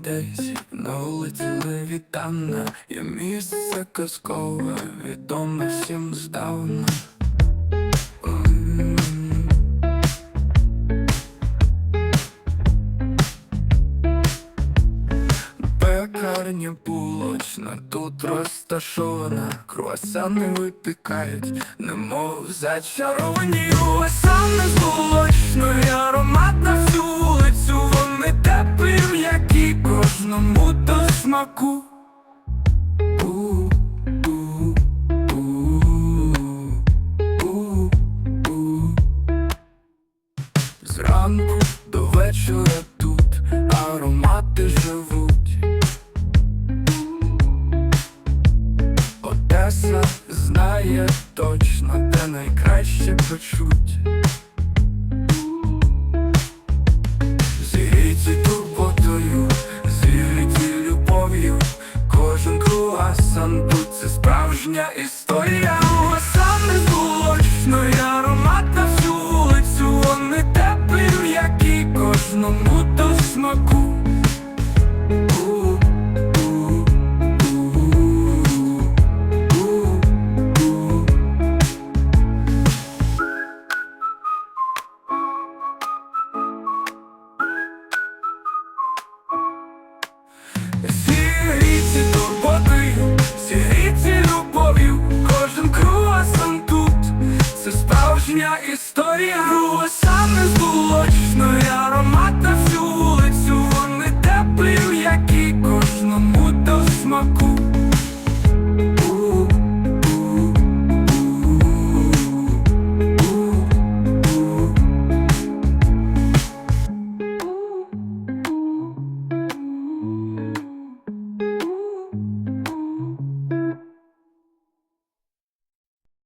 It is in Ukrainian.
десь на вулиці Левітана. Є місце казкове, відоме всім здавна. Пекарня булочна тут розташована, круасани випікають, немов зачаровані. Круасани з булочною, аромат кожному до смаку. Зранку до вечора тут аромати живуть. Одеса знає точно, де найкраще печуть. Круасан тут це справжня історія. Круасани з булочною, аромат на всю вулицю, вони теплі, м'які кожному до смаку. У, зігріти любов'ю, кожен круасан тут це справжня історія. Круасан безбулочної, аромат на всю вулицю. Вони теплі, які кожному до смаку.